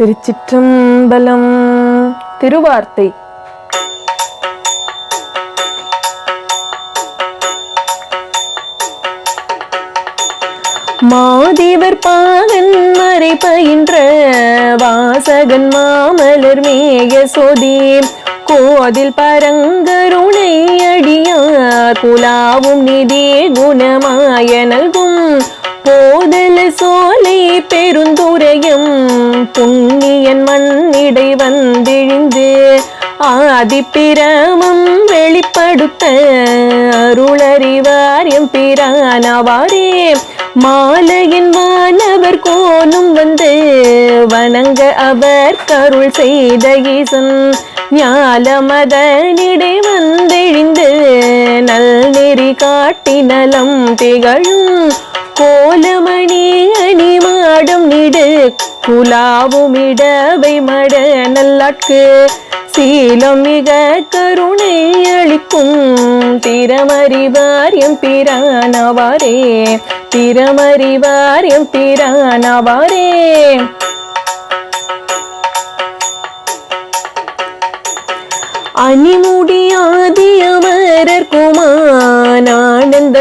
திருச்சிற்றம்பலம் திருவார்த்தை. மாதேவர் பாகன் மறை பயின்ற வாசகன் மாமலர் மேய சோதி. கோதில் பரங்கருணை அடியார் குலாவும் நிதி குணமாய நல்கும். போதல சோலை பெருந்துரையும் புண்ணியன் மண்ணிடை வந்திழிந்து ஆதிப்பிரமம் வெளிப்படுத்த அருளறிவார் எம் பிரானவாரே. மாலையின் வானவர் கோனும் வந்து வணங்க அவர் கருள் செய்த ஈசன் ஞாலமதனிடை வந்தெழிந்து நல் நெறி காட்டி நலம் திகழும் கோலமணி அணி மாடம் நிடு குலாவும் இடவை மட நல்லாட்கு. சீலம் மிக கருணை அளிக்கும் திறமறிவார் எம் பிரானவாரே. திறமறிவார் எம் பிரானவாரே. அணிமுடியாதி அமரர் குமான் ஆனந்த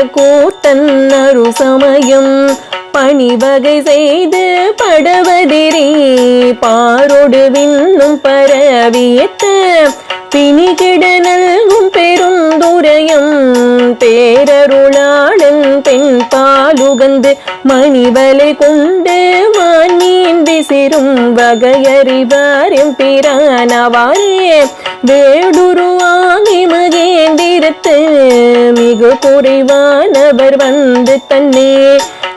அரு சமயம் பணிவகை செய்து படவதிரே பாரோடு விண்ணும் பரவியத்த பிணிகிட நல்கும் பெருந்துரையம் பேரருளாளன் பெண் பாலுகந்து மணிவலை கொண்டு வானீந்தி சிறும் வகையறிவார் எம்பிரானவாரே வேடுருவாகி மகேந்திரத்து மிகு குறைவானவர் வந்து தன்னே.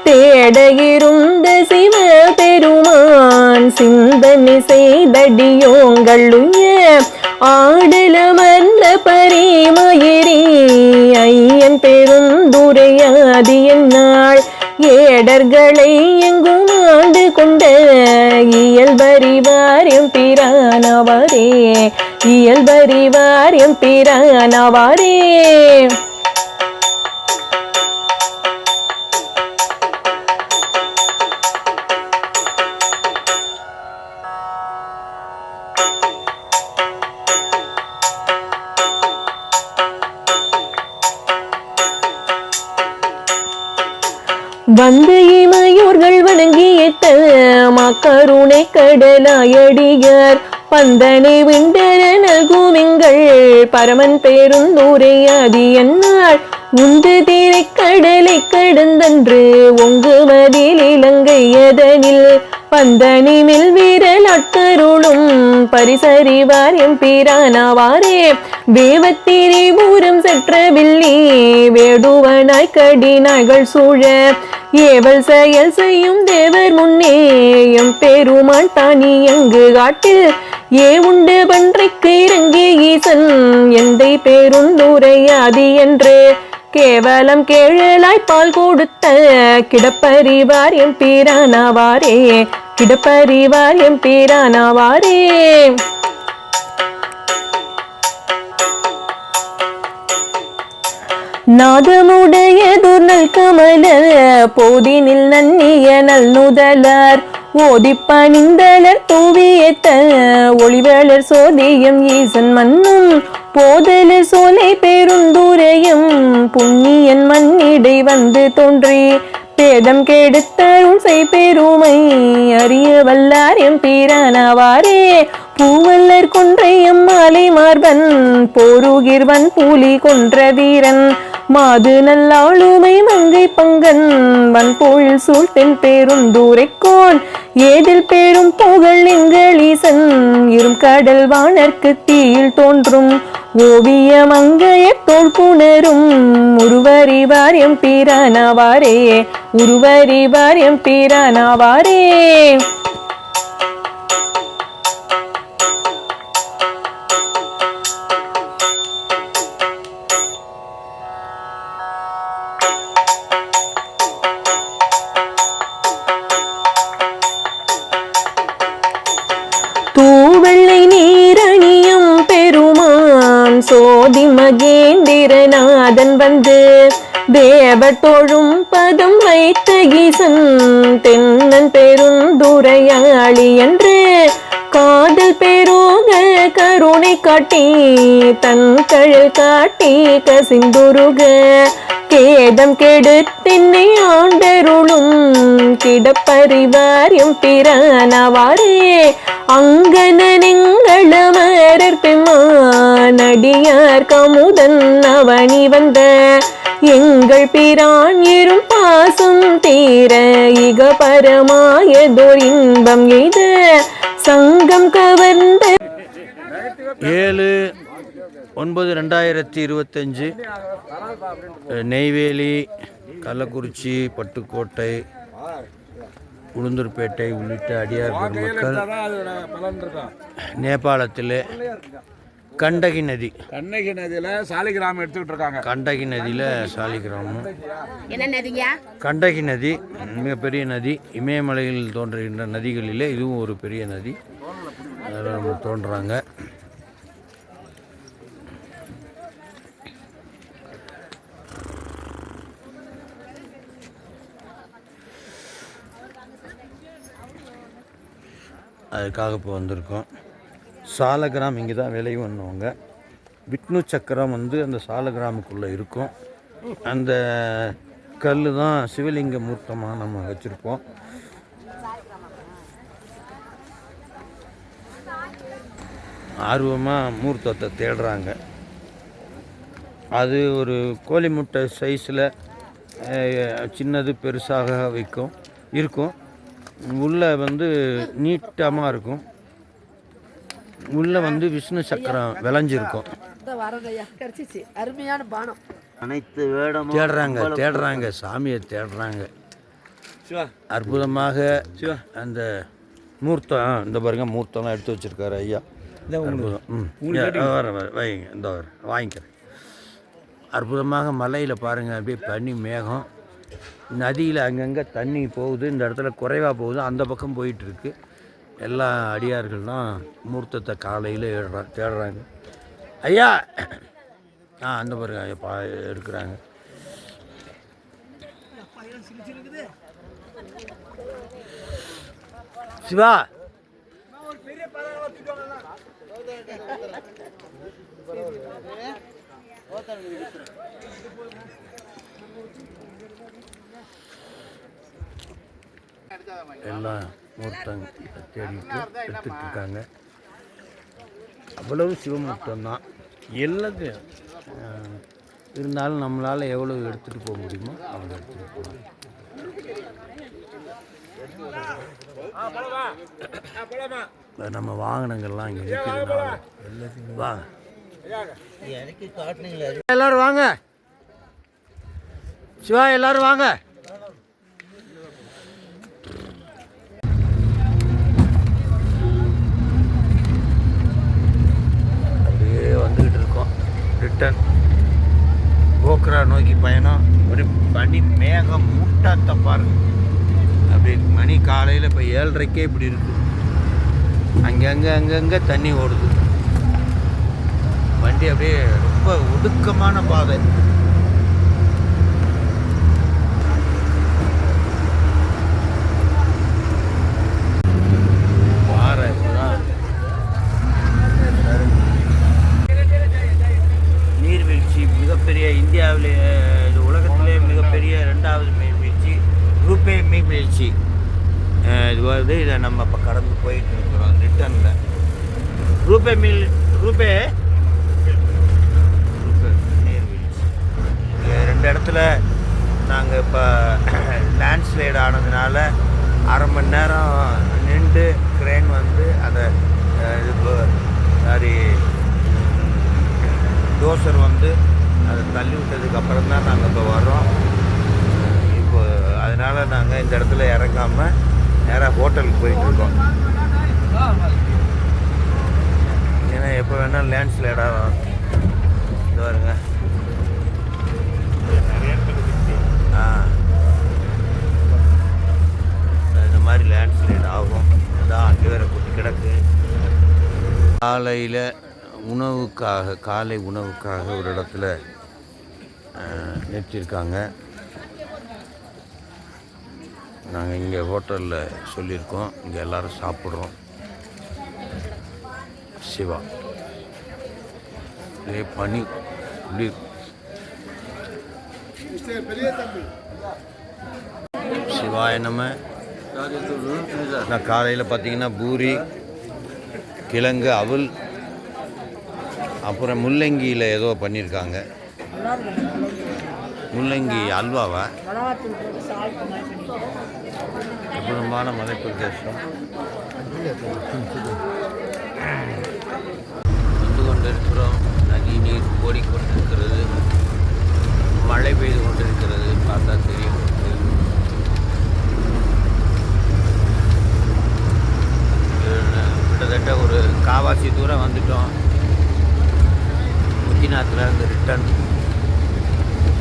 தேட இருந்த சிவ பெருமான் சிந்தனை செய்தடியோங்களுய ஆடலமர்ந்த பரிமயிரே ஐயன் பெருந்துரையாதி என்னாள். ஏடர்களை எங்கும் ஆண்டு கொண்ட இயல்பறிவார் எம் பிரானவாரே. இயல்பறிவார் எம் பிரானவாரே. கருணை கடலாயடியார். பந்தனை விண்டன நல்குமிங்கள் பரமன் பேருந்தூரையாதி என்னாள் உந்து தீரை கடலை கடந்தன்று. ஒங்கு மதில் இலங்கை எதனில்? பந்தனிமில் வீரல் அட்டருளும் பரிசறிவார் எம் பிரானவாரே. வேவத்திரிபூரம் செற்ற வில்லி வேடுவனாய் கடினாய்கள் சூழ. ஏவல் செயல் செய்யும் தேவர் முன்னே எம் பெருமான் தானி எங்கு காட்டில். ஏ உண்டு பன்றைக்கு இறங்கி ஈசன் எந்தை பேருந்துரையாதி என்று. கேவலம் கேழலாய் பால் கொடுத்த கிடப்பறிவார் எம் பீரானாவாரே கிடப்பறிவார் எம் பீரானாவாரே. நாதமுடைய துர்நல் கமல போதினில் நன்னிய நல் நுதலர் ஓதிப்பணிந்தலர் தூவியத்த ஒளிவேளர் சோதியம் ஈசன் மன்னும் போதல சோலை பெருந்துரையும் புண்ணியன் மண்ணிடை வந்து தோன்றி பேதம் கெடுத்தரும் செய் பெருமை அறிய வல்லார் எம் பீரானவாரே. பூவல்லர் கொன்றையம் மாலை மார்பன் போருகிர்வன் பூலி கொன்ற வீரன் மாது நல்லாளுமை மங்கை பங்கன் வன்போல் சூழ்த்தென் பேரும் தூரைக்கோன். ஏதில் பேரும் புகழ் எங்கள் ஈசன் இரும் கடல் வானர்க்கு தீயில் தோன்றும். ஓவிய மங்கைய தோல் புணரும் உருவறிவார் எம் பீரானாவாரே. உருவறிவார் எம் பீரானாவாரே. தேவர் பதம் வைத்த ஈசன் தென்னன் பெருந்துரையாளி என்று காதல் பெருக கருணை காட்டி தன் கழல் காட்டி கசிந்துருக. கேதம் கெடுத்தின்னை ஆண்டருளும் கிடப்பறிவாரியும் கிடப்பறிவார் எம் பிரானவாரே அங்கனெங்களமரர் பெம்மானடியார் கமுதன் அவனி வந்த. எங்கள் பிரான் இரும் பாசம் தீர இக பரமாயதோர் இன்பம் எய்த. சங்கம் கவர்ந்த ஏழு ஒன்பது ரெண்டாயிரத்தி இருபத்தஞ்சு நெய்வேலி கள்ளக்குறிச்சி பட்டுக்கோட்டை உளுந்தூர்பேட்டை உள்ளிட்ட அடியார் பெருமக்கள் நேபாளத்தில் கண்டகி நதி. கண்ணகி நதியில சாலிகிராமம் எடுத்துக்கிட்டு இருக்காங்க. கண்டகி நதியில் சாலிகிராமம். என்ன நதிங்க கண்டகி நதி மிகப்பெரிய நதி. இமயமலையில் தோன்றுகின்ற நதிகளிலே இதுவும் ஒரு பெரிய நதி. அதில் நம்ம தோன்றுறாங்க அதுக்காக இப்போ வந்திருக்கோம். சாலகிராம் இங்கே தான் விளையும் பண்ணுவாங்க விஷ்ணு சக்கரம் வந்து அந்த சாலகிராமுக்குள்ளே இருக்கும். அந்த கல் தான் சிவலிங்க மூர்த்தமாக நம்ம வச்சுருப்போம். ஆர்வமாக மூர்த்தத்தை தேடுறாங்க. அது ஒரு கோழி முட்டை சைஸில் சின்னது பெருசாக வைக்கும் இருக்கும். உள்ளே வந்து நீட்டமாக இருக்கும். உள்ளே வந்து விஷ்ணு சக்கரம் விளைஞ்சிருக்கும். அருமையான பானம். அனைத்து வேடமும் தேடுறாங்க தேடுறாங்க சாமியை தேடுறாங்க. அற்புதமாக அந்த மூர்த்தம் இந்த பாருங்க மூர்த்தம்லாம் எடுத்து வச்சிருக்காரு ஐயா. வர வைங்க இந்த வர வாங்கிக்கிறேன். அற்புதமாக மலையில் பாருங்கள் அப்படியே பனி மேகம். நதியில் அங்கங்கே தண்ணி போகுது இந்த இடத்துல குறைவாக போகுது அந்த பக்கம் போயிட்டுருக்கு. எல்லா அடியார்கள்லாம் மூர்த்தத்தை காலையில் தேடுறாங்க. ஐயா! ஆ அந்த பாருங்க ஐயா பா எடுக்கிறாங்க. சிவா! எல்லாம் மூர்த்தம் தேடிட்டு எடுத்துட்டு இருக்காங்க அவ்வளவு சிவமூர்த்தம் தான். எல்லாத்தையும் இருந்தாலும் நம்மளால் எவ்வளோ எடுத்துகிட்டு போக முடியுமோ அவ்வளோ எடுத்துகிட்டு போகலாம். நம்ம வாகனங்கள்லாம் இங்கே நிற்கிறதுனால வாங்க. எல்லாரும் வாங்க. சிவா எல்லாரும் வாங்க. அப்படியே வந்துக்கிட்டு இருக்கோம். ரிட்டன் கோக்ரா நோக்கி பயணம். ஒரு பனி மேகம் மூட்டாத்த பாருங்க. அப்படி மணி காலையில் இப்போ ஏழரைக்கே இப்படி இருக்கு. அங்கங்கே அங்கங்கே தண்ணி ஓடுது. வண்டி அப்படியே ரொம்ப ஒடுக்கமான பாதை பாறை இப்பதான் நீர்வீழ்ச்சி மிகப்பெரிய இந்தியாவிலே இது உலகத்திலே மிகப்பெரிய ரெண்டாவது நீர்வீழ்ச்சி ரூபே நீர்வீழ்ச்சி அஹ் இதை நம்ம இப்போ கடந்து போயிட்டு இருக்கிறோம் ரிட்டனில். ரூபே மில் ரூபே? ரூபே நீர்வீழ்ச்சி இங்க ரெண்டு இடத்துல நாங்கள் இப்போ லேண்ட்ஸ்லைடு ஆனதுனால அரை மணி நேரம் நின்று க்ரெயின் வந்து அதை இது சாரி டோசர் வந்து அதை தள்ளி விட்டதுக்கு அப்புறம் தான் நாங்கள் இப்போ வர்றோம். இப்போ அதனால் நாங்கள் இந்த இடத்துல இறங்காமல் நேராக ஹோட்டலுக்கு போயிட்டுருக்கோம். ஏன்னா எப்போ வேணால் லேண்ட்ஸ்லைட் ஆகும் இது வருங்க ஆ. இந்த மாதிரி லேண்ட்ஸ்லைட் ஆகும். அதான் அங்கே வேறு குட்டி கிடக்கு. காலையில் உணவுக்காக காலை உணவுக்காக ஒரு இடத்துல நிறுத்தியிருக்காங்க. நாங்கள் இங்கே ஹோட்டலில் சொல்லியிருக்கோம். இங்கே எல்லோரும் சாப்பிட்றோம். சிவா. இதே பனி. குளிர் சிவாய நம்ம நான் காலையில் பார்த்தீங்கன்னா பூரி கிழங்கு அவல் அப்புறம் முள்ளங்கியில் ஏதோ பண்ணியிருக்காங்க. முள்ளங்கி அல்வாவா? அற்புதமான மலை பிரதேசம் வந்து கொண்டிருக்கிறோம் நதி நீர் ஓடிக்கொண்டிருக்கிறது மழை பெய்து கொண்டிருக்கிறது பார்த்தா தெரியும் கிட்டத்தட்ட ஒரு காவாசி தூரம் வந்துட்டோம் முத்திநாத்தில் இருந்து ரிட்டன்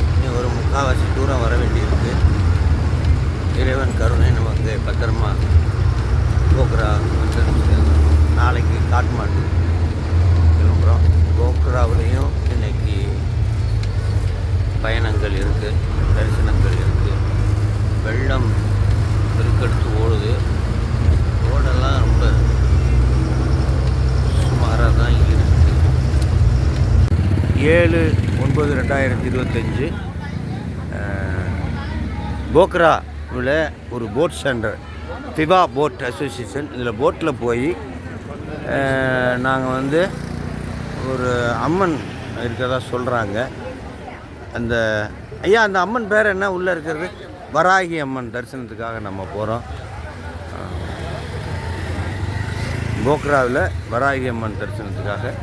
இன்னும் ஒரு முக்காவாசி தூரம் வர வேண்டியிருக்கு இறைவன் கருணை நமக்கு பத்திரமா கோக்ரா வந்து நாளைக்கு காட்மாண்டு கிளம்புறோம் கோக்ராவிலையும் இன்னைக்கு பயணங்கள் இருக்குது தரிசனங்கள் இருக்குது வெள்ளம் பெருக்கெடுத்து ஓடுது ரோடெல்லாம் ரொம்ப சுமாராக தான் இருக்குது ஏழு ஒன்பது ரெண்டாயிரத்தி இருபத்தஞ்சி போக்ராவில் ஒரு போட் சென்டர் திவா போட் அசோசியேஷன். இதில் போட்டில் போய் நாங்கள் வந்து ஒரு அம்மன் இருக்கிறதா சொல்கிறாங்க. அந்த ஐயா அந்த அம்மன் பேர் என்ன? உள்ளே இருக்கிறது வராகி அம்மன் தரிசனத்துக்காக நம்ம போகிறோம். போக்ராவில் வராகி அம்மன் தரிசனத்துக்காக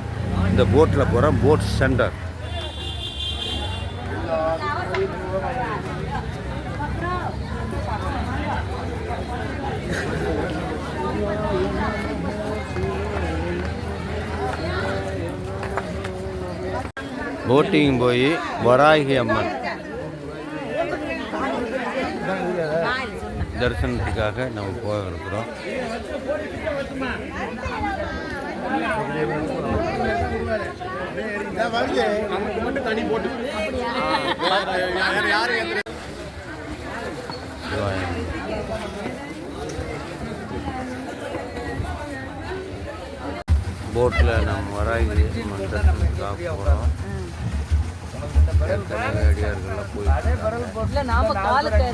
இந்த போட்டில் போகிறோம் போட் சென்டர் போட்டிங் போய் வராகி அம்மன். தரிசனத்துக்காக நம்ம போக இருக்கிறோம். போட்டில் நம்ம வராகி அம்மன் தரிசனத்துக்காக போகிறோம் அடியார்கள்லாம் போயிட்டு நாம காலத்தை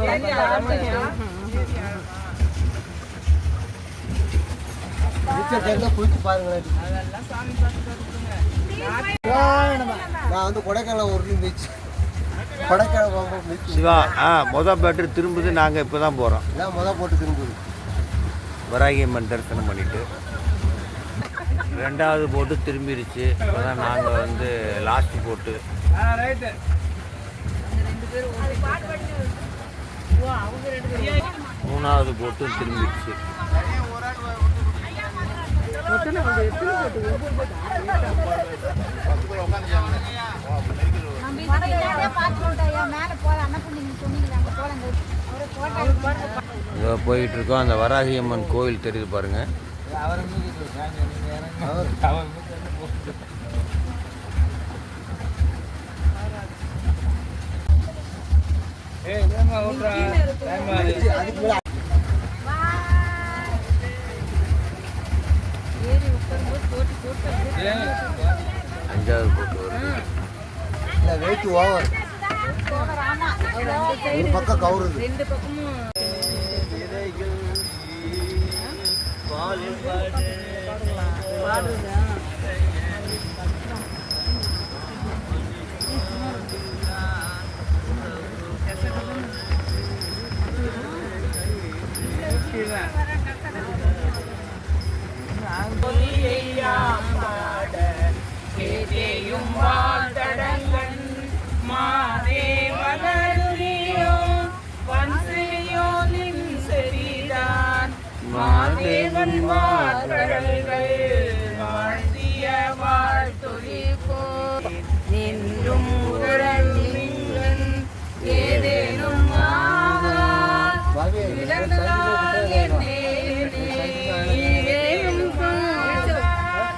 நான் வந்து கொடைக்கானல் ஒரு பீச் கொடைக்கானல் பீச் சிவா ஆ மொதல் பேட்டரி திரும்புது நாங்கள் இப்போ தான் போகிறோம் இதான் முத போட்டு திரும்புது. வராகி அம்மன் தரிசனம் பண்ணிட்டு ரெண்டாவது போட்டு திரும்பிருச்சு. அதான் நாங்கள் வந்து லாஸ்ட் போட்டு. மூணாவது போட்டும் திரும்பிடுச்சு இதோ போயிட்டு இருக்கோம். அந்த வராகி அம்மன் கோவில் தெரியுது பாருங்க. அஞ்சாவது வெயிட் ஓவர் ஒரு பக்கம் கவுருது மாதேவன் நின்றும் உறங்கின் ஏதேனும் ஆகார் பாவி பிறந்தால் என்னே நீரேயும் பிறந்தால்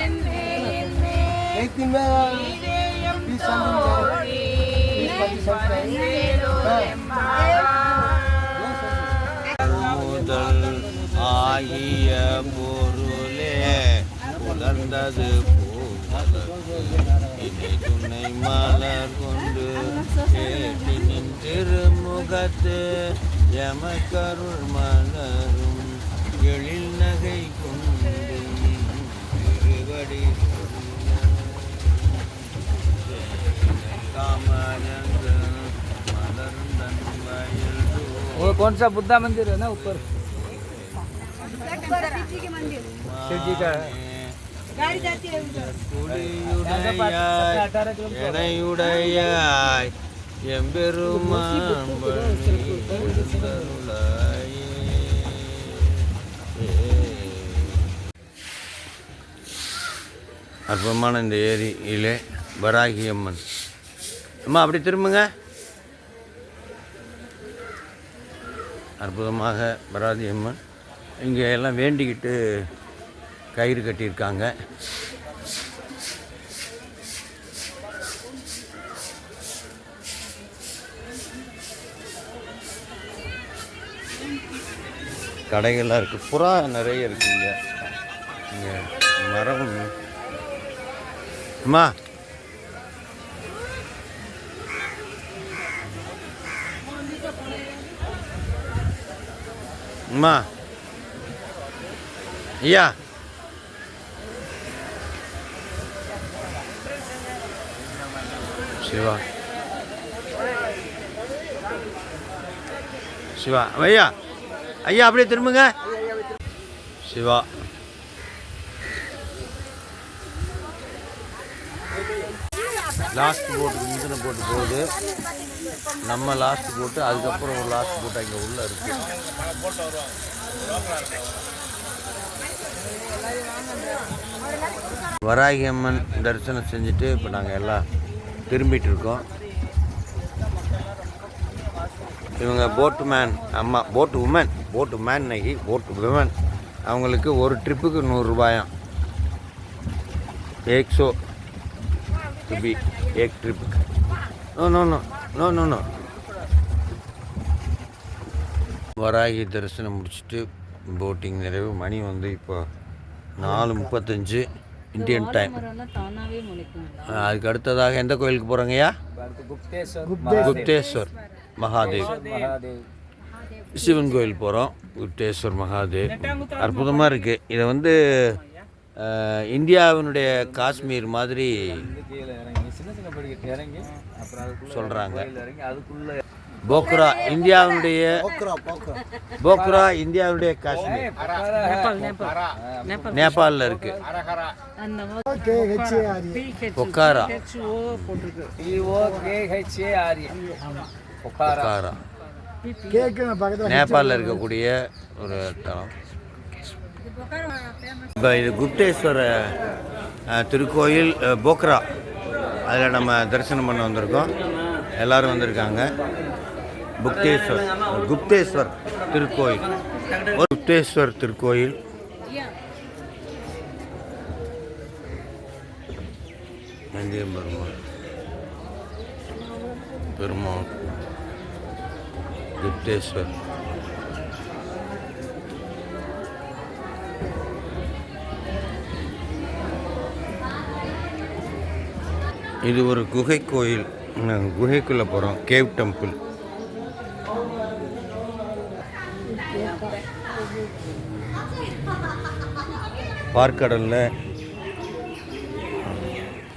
என்னே என்னே Eighteen ஆகிய பொருளே மலர்ந்தது இணை துணை மலர் கொண்டு ஏற்றி நின்றிருமுகத்து எமக்கருள் மலரும் எழில் நகை கொண்டு திருவடி காமரங்க மலர்ந்தன் வயல் वो कौन सा बुद्धा मंदिर है ना ऊपर शिव जी का है எனையுடையாய் எம்பெருமான் பணி எழுந்தருளாயே. அற்புதமான இந்த ஏரியிலே வராகி அம்மன் அம்மா அப்படி திரும்புங்க அற்புதமாக வராதி அம்மன் இங்கே எல்லாம் வேண்டிக்கிட்டு கயிறு கட்டியிருக்காங்க. கடைகள்லாம் இருக்குது புறா நிறைய இருக்குங்க இங்கே. மரம் அம்மா. அம்மா. ஐயா சிவா சிவா ஐயா ஐயா அப்படியே திரும்புங்க. சிவா லாஸ்ட் போட்டு முந்தின போட்டு போகுது. நம்ம லாஸ்ட் போட்டு அதுக்கப்புறம் ஒரு லாஸ்ட் போட்டு அங்கே உள்ள இருக்கு. வராகி அம்மன் தரிசனம் செஞ்சுட்டு இப்போ நாங்கள் எல்லாம் திரும்பிட்டு இருக்கோம் இவங்க போட்டு மேன் அம்மா போட்டு உமன் போட்டு மேன் இன்னைக்கு போட்டு விமன் அவங்களுக்கு ஒரு ட்ரிப்புக்கு நூறுரூபாயாம் எக்ஸோ டு பி எக் ட்ரிப்புக்கு no no no no no no Varahi தரிசனம் முடிச்சுட்டு போட்டிங் நிறைவு. மணி வந்து இப்போ நாலு முப்பத்தஞ்சு இந்தியன் டைம் அதுக்கு அடுத்ததாக எந்த கோயிலுக்கு போகிறோங்கய்யா குப்தேஸ்வர் மகாதேவ். சிவன் கோயில் போகிறோம் குப்தேஸ்வர் மகாதேவ். அற்புதமாக இருக்குது இதை வந்து இந்தியாவினுடைய காஷ்மீர் மாதிரி சொல்கிறாங்க போக்ரா இந்தியாவினுடைய போக்குறா போக்ரா. இந்தியாவுடைய காஷ்மீர். நேபாளில் இருக்கு. பொக்காரா. பொக்காரா. நேபாளில் இருக்கக்கூடிய ஒரு தலம் இப்போ இது குப்தேஸ்வர திருக்கோயில் போக்ரா. அதில் நம்ம தரிசனம் பண்ண வந்திருக்கோம். எல்லாரும் வந்திருக்காங்க. புக்தேஸ்வர் குப்தேஸ்வர் திருக்கோயில். குப்தேஸ்வர் திருக்கோயில். நந்தியம் பெருமாள்? பெருமாள். குப்தேஸ்வர். இது ஒரு குகை கோயில். நாங்கள் குகைக்குள்ளே போகிறோம் கேவ் டெம்பிள். பார்க்கடலில்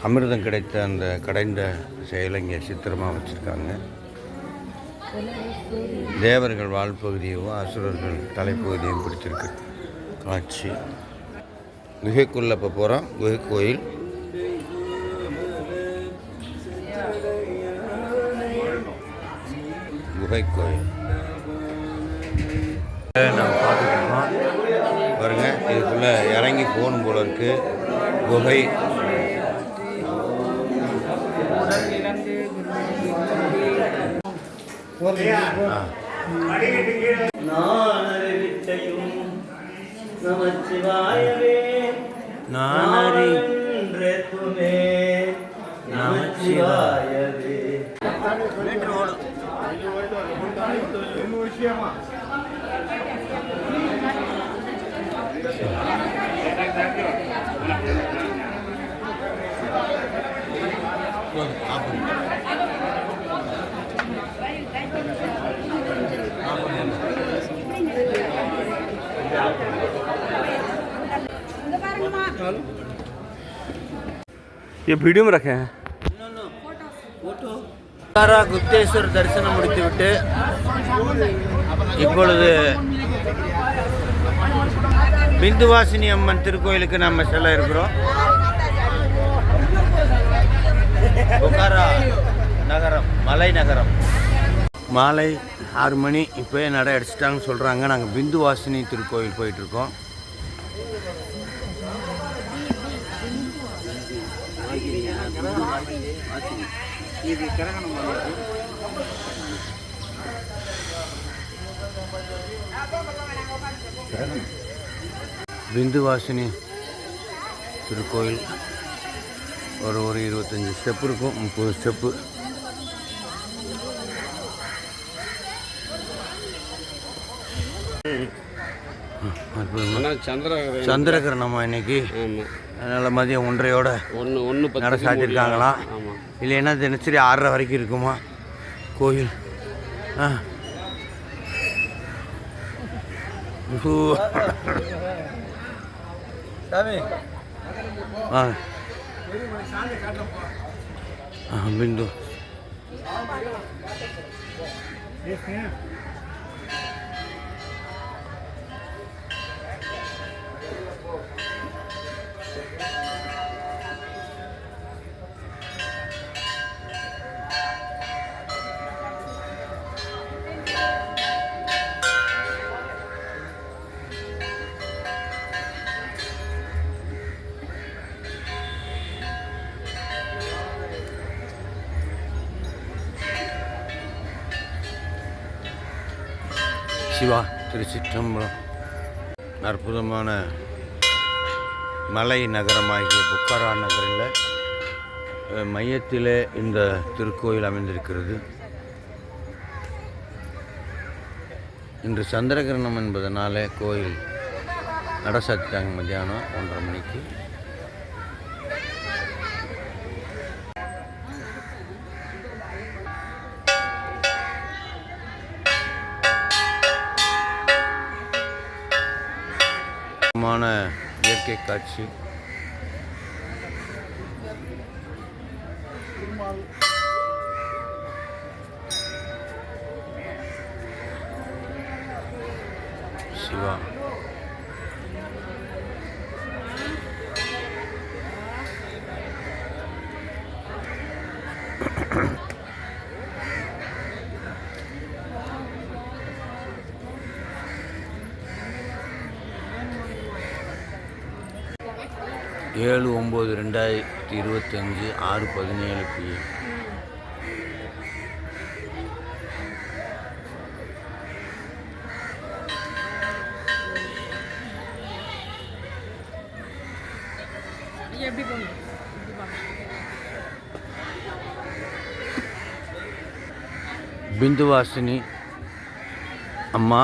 அமிர்தம் கிடைத்த அந்த கடைந்த செயலை இங்கே சித்திரமாக வச்சுருக்காங்க. தேவர்கள் வாழ்பகுதியும் அசுரர்கள் தலைப்பகுதியும் பிடிச்சிருக்கு. காட்சி. குகைக்குள்ளே இப்போ போகிறோம் குகை கோயில் குகை கோயில் பாருங்க இதுக்குள்ளே இறங்கி போகணும் போல இருக்கு. குகை. ஆ நானறி நமச்சிவாயவே ये वीडियो में रखे हैं। சாரா குப்தேஸ்வர் தரிசனம் முடித்துவிட்டு இப்பொழுது பிந்துவாசினி அம்மன் திருக்கோயிலுக்கு நம்ம செல்ல இருக்கிறோம். புகாரா நகரம் மலை நகரம். மாலை ஆறு மணி இப்போயே நடை அடிச்சிட்டாங்கன்னு சொல்கிறாங்க நாங்கள் பிந்துவாசினி திருக்கோயில் போயிட்டுருக்கோம். பிந்துவாசினி திருக்கோயில். ஒரு ஒரு இருபத்தஞ்சி ஸ்டெப் இருக்கும் முப்பது ஸ்டெப்பு சந்திரகிரகணமா இன்னைக்கு. அதனால் மதியம் ஒன்றையோட ஒன்று ஒன்று நட சாத்திருக்காங்களாம் இல்லைன்னா தினசரி ஆறரை வரைக்கும் இருக்குமா? கோயில். ஆ. బిందు சிவா திருச்சிற்றம்பலம். அற்புதமான மலை நகரமாகிய புக்காரா நகரில் மையத்திலே இந்த திருக்கோயில் அமைந்திருக்கிறது. இன்று சந்திரகிரணம் என்பதனாலே கோயில் நட சாத்திட்டாங்க மத்தியானம் ஒன்றரை மணிக்கு. Dikkatli. ஏழு ஒம்பது ரெண்டாயிரத்தி இருபத்தஞ்சு ஆறு பதினேழு பிஎம் பிந்துவாசினி அம்மா.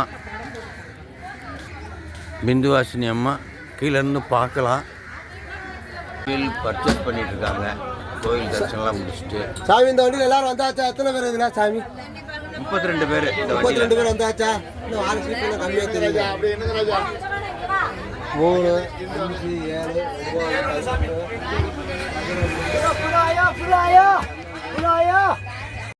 பிந்துவாசினி அம்மா கீழே இருந்து பார்க்கலாம். பில் பர்ச்சேஸ் பண்ணிட்டு இருக்காங்க கோயில் தரிசனம்லாம் முடிச்சுட்டு. சாமி இந்த வண்டியில் எல்லாரும் வந்தாச்சா? எத்தனை பேர் இருக்குண்ணா சாமி? முப்பத்தி ரெண்டு பேர் முப்பத்தி ரெண்டு பேர் வந்தாச்சா? இன்னும் ஆறு சீட்டில் கம்மியாக தெரியுது மூணு அஞ்சு ஏழு